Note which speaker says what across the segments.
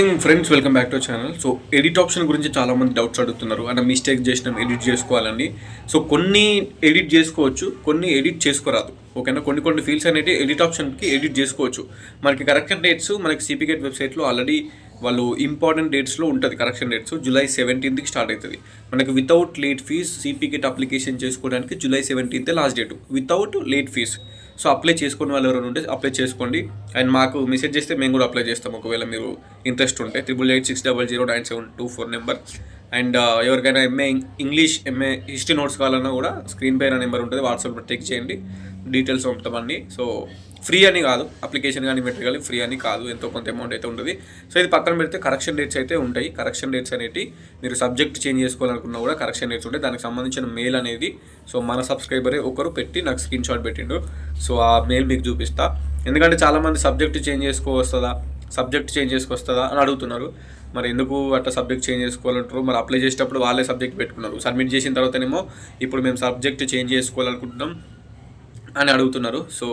Speaker 1: Friends welcome back to channel so edit option గురించి చాలా మంది డౌట్స్ అడుగుతున్నారు. అంటే మిస్టేక్ చేసినాం ఎడిట్ చేసుకోవాలని. సో కొన్ని ఎడిట్ చేసుకోవచ్చు కొన్ని ఎడిట్ చేసుకోరాదు. ఓకేనా? కొన్ని కొన్ని ఫీల్డ్స్ అనేవి ఎడిట్ ఆప్షన్కి ఎడిట్ చేసుకోవచ్చు. మనకి కరెక్షన్ డేట్స్ మనకి సిపికేట్ వెబ్సైట్లో ఆల్రెడీ వాళ్ళు ఇంపార్టెంట్ డేట్స్లో ఉంటుంది కరెక్షన్ డేట్స్ జూలై సెవెంటీన్త్కి స్టార్ట్ అవుతుంది మనకి without late fees CPGET application చేసుకోవడానికి July seventeenth last date without late fees so apply చేసుకునే వాళ్ళు ఎవరైనా ఉంటే అప్లై చేసుకోండి. అండ్ మాకు మెసేజ్ చేస్తే మేము కూడా అప్లై చేస్తాం. ఒకవేళ మీరు ఇంట్రెస్ట్ ఉంటే triple eight six double zero nine seven two four number and ఎవరికైనా MA English MA history notes కావాలన్నా కూడా స్క్రీన్ పైన నెంబర్ ఉంటుంది. వాట్సాప్లో టెక్ చేయండి. డీటెయిల్స్ పంపుతామండి సో ఫ్రీ అని కాదు. అప్లికేషన్ కానీ మెటీరియల్ ఫ్రీ అని కాదు. ఎంతో కొంత అమౌంట్ అయితే ఉంటుంది. సో ఇది పక్కన పెడితే కరెక్షన్ డేట్స్ అయితే ఉంటాయి. కరెక్షన్ డేట్స్ అనేవి మీరు సబ్జెక్ట్ చేంజ్ చేసుకోవాలనుకున్నా కూడా కరెక్షన్ డేట్స్ ఉంటాయి. దానికి సంబంధించిన మెయిల్ అనేది సో మన సబ్స్క్రైబరే ఒకరు పెట్టి నాకు స్క్రీన్ షాట్ పెట్టిండు. సో ఆ మెయిల్ మీకు చూపిస్తా. ఎందుకంటే చాలామంది సబ్జెక్ట్ చేంజ్ చేసుకోవస్తుందా? సబ్జెక్ట్ చేంజ్ చేసుకొస్తుందా అని అడుగుతున్నారు. మరి ఎందుకు అట్లా సబ్జెక్ట్ చేంజ్ చేసుకోవాలంటారు? మరి అప్లై చేసేటప్పుడు వాళ్ళే సబ్జెక్ట్ పెట్టుకున్నారు. సబ్మిట్ చేసిన తర్వాతనేమో ఇప్పుడు మేము సబ్జెక్ట్ చేంజ్ చేసుకోవాలనుకుంటున్నాం అని అడుగుతున్నారు. సో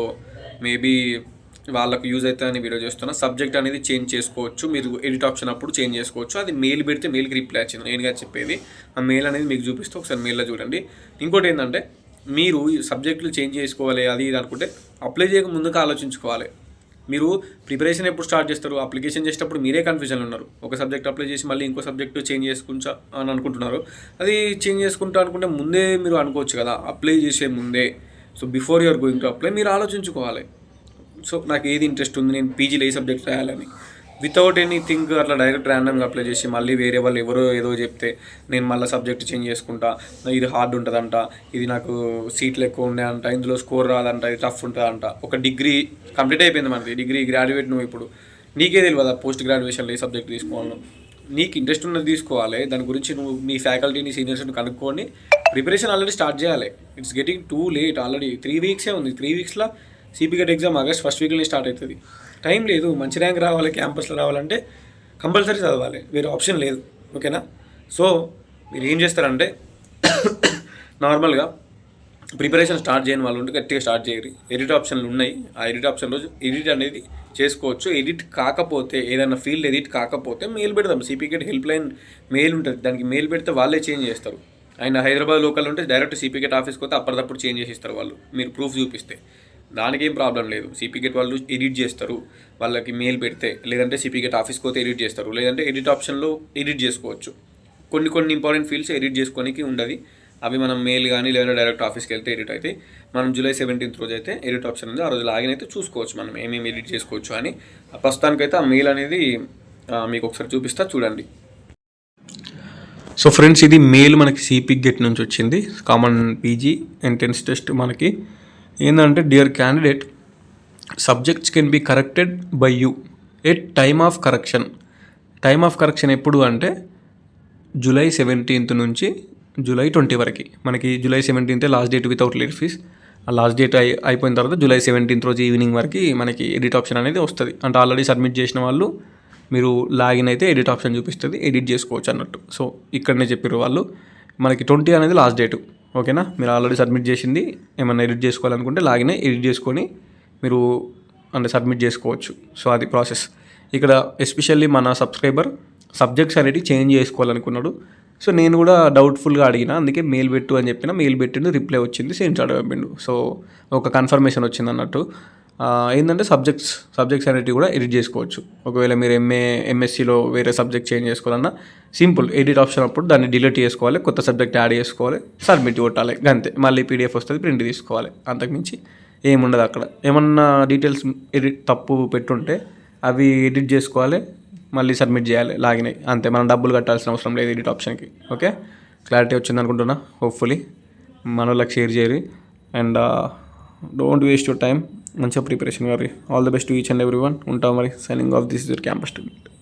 Speaker 1: మేబీ వాళ్ళకు యూజ్ అవుతుంది అని వీడియో చేస్తున్నా. సబ్జెక్ట్ అనేది చేంజ్ చేసుకోవచ్చు. మీరు ఎడిట్ ఆప్షన్ అప్పుడు చేంజ్ చేసుకోవచ్చు. అది మెయిల్ పెడితే మెయిల్కి రిప్లై వచ్చింది. నేనుగా చెప్పేది. ఆ మెయిల్ అనేది మీకు చూపిస్తే. ఒకసారి మెయిల్లో చూడండి. ఇంకోటి ఏంటంటే మీరు సబ్జెక్టులు చేంజ్ చేసుకోవాలి అది ఇది అనుకుంటే అప్లై చేయక ముందుగా ఆలోచించుకోవాలి. మీరు ప్రిపరేషన్ ఎప్పుడు స్టార్ట్ చేస్తారు? అప్లికేషన్ చేసేటప్పుడు మీరే కన్ఫ్యూజన్ ఉన్నారు. ఒక సబ్జెక్ట్ అప్లై చేసి మళ్ళీ ఇంకో సబ్జెక్ట్ చేంజ్ చేసుకుంటా అని అనుకుంటున్నారు. అది చేంజ్ చేసుకుంటా అనుకుంటే ముందే మీరు అనుకోవచ్చు కదా. అప్లై చేసే ముందే. So before you're going to apply మీరు ఆలోచించుకోవాలి. సో నాకు ఏది ఇంట్రెస్ట్ ఉంది నేను పీజీలో ఏ సబ్జెక్ట్ రాయాలని. వితౌట్ ఎనీథింగ్ అట్లా డైరెక్ట్ ర్యాండమ్గా అప్లై చేసి మళ్ళీ వేరే వాళ్ళు ఎవరో ఏదో చెప్తే నేను మళ్ళీ సబ్జెక్ట్ చేంజ్ చేసుకుంటా ఇది హార్డ్ ఉంటుందంట ఇది నాకు సీట్లు ఎక్కువ ఉన్నాయి అంట ఇందులో స్కోర్ రాదంట ఇది టఫ్ ఉంటుందంట. ఒక డిగ్రీ కంప్లీట్ అయిపోయింది మనది డిగ్రీ గ్రాడ్యుయేట్ నువ్వు ఇప్పుడు. నీకే తెలియదు పోస్ట్ గ్రాడ్యుయేషన్లో ఏ సబ్జెక్ట్ తీసుకోవాలో? నీకు ఇంట్రెస్ట్ ఉన్నది తీసుకోవాలి దాని గురించి నువ్వు మీ ఫ్యాకల్టీని సీనియర్స్ని కనుక్కొని ప్రిపరేషన్ ఆల్రెడీ స్టార్ట్ చేయాలి. It's getting too late already. Three వీక్సే ఉంది. త్రీ వీక్స్లో సిపిగెట్ ఎగ్జామ్ ఆగస్ట్ ఫస్ట్ వీక్లోనే స్టార్ట్ అవుతుంది. టైం లేదు. మంచి ర్యాంక్ రావాలి క్యాంపస్లో రావాలంటే కంపల్సరీ చదవాలి. వేరే ఆప్షన్ లేదు. ఓకేనా సో మీరు ఏం చేస్తారంటే నార్మల్గా ప్రిపరేషన్ స్టార్ట్ చేయని వాళ్ళు ఉంటే గట్టిగా స్టార్ట్ చేయరు. ఎడిట్ ఆప్షన్లు ఉన్నాయి. ఆ ఎడిట్ ఆప్షన్ రోజు ఎడిట్ అనేది చేసుకోవచ్చు. ఎడిట్ కాకపోతే ఏదైనా ఫీల్డ్ ఎడిట్ కాకపోతే మెయిల్ పెడదాం. సిపికెట్ హెల్ప్ లైన్ మెయిల్ ఉంటుంది. దానికి మెయిల్ పెడితే వాళ్ళే చేంజ్ చేస్తారు. ఆయన హైదరాబాద్ లోకల్ ఉంటే డైరెక్ట్ సిపికెట్ ఆఫీస్కి పోతే అప్పటిదప్పుడు చేంజ్ చేసి ఇస్తారు వాళ్ళు. మీరు ప్రూఫ్ చూపిస్తే. దానికి ఏం ప్రాబ్లం లేదు సిపికెట్ వాళ్ళు ఎడిట్ చేస్తారు. వాళ్ళకి మెయిల్ పెడితే లేదంటే సిపికెట్ ఆఫీస్కి పోతే ఎడిట్ చేస్తారు. లేదంటే ఎడిట్ ఆప్షన్లో ఎడిట్ చేసుకోవచ్చు. కొన్ని కొన్ని ఇంపార్టెంట్ ఫీల్డ్స్ ఎడిట్ చేసుకోనికి ఉండదు. అవి మనం మెయిల్ కానీ లేదంటే డైరెక్ట్ ఆఫీస్కి వెళ్తే ఎడిట్ అయితే మనం జూలై సెవెంటీన్త్ రోజు అయితే ఎడిట్ ఆప్షన్ ఉంది ఆ రోజు లాగిన్ అయితే చూసుకోవచ్చు మనం. ఏమేమి ఎడిట్ చేసుకోవచ్చు అని. ప్రస్తుతానికైతే ఆ మెయిల్ అనేది మీకు ఒకసారి చూపిస్తా. చూడండి. సో ఫ్రెండ్స్ ఇది మెయిల్ మనకి సిపిక్ గెట్ నుంచి వచ్చింది. కామన్ పీజీ ఎంట్రన్స్ టెస్ట్ మనకి. ఏంటంటే dear candidate subjects can be corrected by you at time of correction time of correction ఎప్పుడు అంటే జూలై సెవెంటీన్త్ నుంచి జూలై ట్వంటీ వరకు. మనకి July seventeenth last date without late fees ఆ లాస్ట్ డేట్ అయి అయిపోయిన తర్వాత జూలై సెవెంటీన్త్ రోజు ఈవినింగ్ వరకు మనకి ఎడిట్ ఆప్షన్ అనేది వస్తుంది. అంటే ఆల్రెడీ సబ్మిట్ చేసిన వాళ్ళు మీరు లాగిన్ అయితే ఎడిట్ ఆప్షన్ చూపిస్తుంది ఎడిట్ చేసుకోవచ్చు అన్నట్టు. సో ఇక్కడనే చెప్పారు వాళ్ళు. మనకి ట్వంటీ అనేది లాస్ట్ డేటు ఓకేనా? మీరు ఆల్రెడీ సబ్మిట్ చేసింది ఏమైనా ఎడిట్ చేసుకోవాలనుకుంటే లాగిన్ అయ్యి ఎడిట్ చేసుకొని మీరు అంటే సబ్మిట్ చేసుకోవచ్చు. సో అది ప్రాసెస్ ఇక్కడ ఎస్పెషల్లీ మన సబ్స్క్రైబర్ సబ్జెక్ట్స్ అనేవి చేంజ్ చేసుకోవాలనుకున్నాడు. సో నేను కూడా డౌట్ఫుల్గా అడిగిన అందుకే మెయిల్ పెట్టు అని చెప్పిన మెయిల్ పెట్టిండు రిప్లై వచ్చింది సేమ్ చాట్ పంపిండు. సో ఒక కన్ఫర్మేషన్ వచ్చింది అన్నట్టు. ఏంటంటే సబ్జెక్ట్స్ సబ్జెక్ట్స్ అనేటివి కూడా ఎడిట్ చేసుకోవచ్చు. ఒకవేళ మీరు ఎంఏ ఎంఎస్సిలో వేరే సబ్జెక్ట్ చేంజ్ చేసుకోవాలన్నా సింపుల్ ఎడిట్ ఆప్షన్ అప్పుడు దాన్ని డిలీట్ చేసుకోవాలి కొత్త సబ్జెక్ట్ యాడ్ చేసుకోవాలి సబ్మిట్ కొట్టాలి అంతే. మళ్ళీ పీడిఎఫ్ వస్తుంది ప్రింట్ తీసుకోవాలి. అంతకుమించి ఏముండదు అక్కడ. ఏమన్నా డీటెయిల్స్ ఎడిట్ తప్పు పెట్టుంటే అవి ఎడిట్ చేసుకోవాలి మళ్ళీ సబ్మిట్ చేయాలి లాగిన్ అయ్యి అంతే. మనం డబ్బులు కట్టాల్సిన అవసరం లేదు ఎడిట్ ఆప్షన్కి ఓకే? క్లారిటీ వచ్చింది అనుకుంటున్నా హోప్ఫుల్లీ మన వాళ్ళకి షేర్ చేయరు and don't waste your time మంచిగా ప్రిపరేషన్ గారి. All the best each and every one ఉంటాం మరి. Signing off this is your campus student